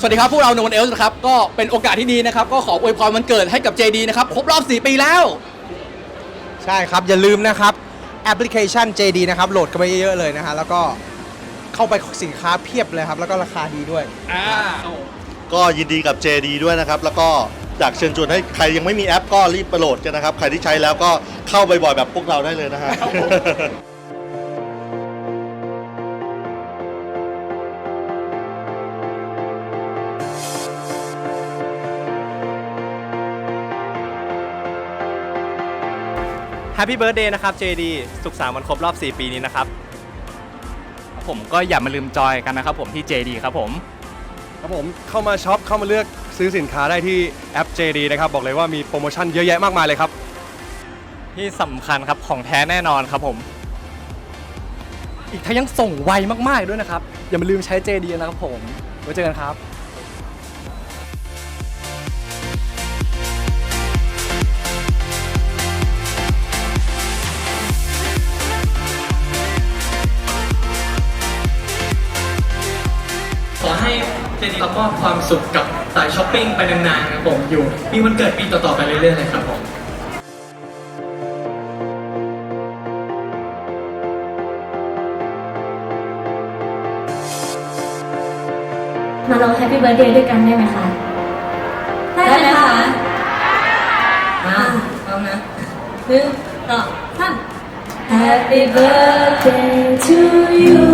สวัสดีครับพวกเราโนนเอลส์นะครับ ก็เป็นโอกาสที่ดีนะครับ ก็ขออวยพรวันเกิดให้กับ JD นะครับ ครบรอบ 4 ปีแล้ว ใช่ครับ อย่าลืมนะครับ แอปพลิเคชัน JD นะครับ โหลดกันไปเยอะๆเลยนะฮะแล้วก็เข้าไปสินค้าเพียบเลยครับ แล้วก็ราคาดีด้วย อ่า ก็ยินดีกับ JD ด้วยนะครับ แล้วก็ อยากเชิญชวนให้ใครยังไม่มีแอปก็รีบไปโหลดกันนะครับ ใครที่ใช้แล้วก็เข้าบ่อยๆแบบพวกเราได้เลยนะฮะ แฮปปี้เบิร์ดเดย์นะครับ JD สุขสันต์วันครบรอบ 4 ปีนี้นะครับ ผมก็อย่ามาลืมจอยกันนะครับผมที่ JD ครับผม ครับผมเข้ามาช็อปเข้ามาเลือก ซื้อสินค้าได้ที่แอป JD นะครับบอกเลยว่ามีโปรโมชั่นเยอะแยะมากมายเลยครับ ที่สำคัญครับของแท้แน่นอนครับผม อีกทั้งยังส่งไวมากๆด้วยนะครับ อย่ามาลืมใช้ JD นะครับผมไว้เจอกันครับ ให้เจดีแล้วก็ความสุขกับสายช้อปปิ้งไปนานๆครับผมอยู่ มีวันเกิดปีต่อๆไปเรื่อยๆเลยครับผมมาร้องแฮปปี้เบิร์ดเดย์ด้วยกันได้ไหมคะ ได้ไหมคะ มาพร้อมนะหนึ่งสองสาม Happy birthday to you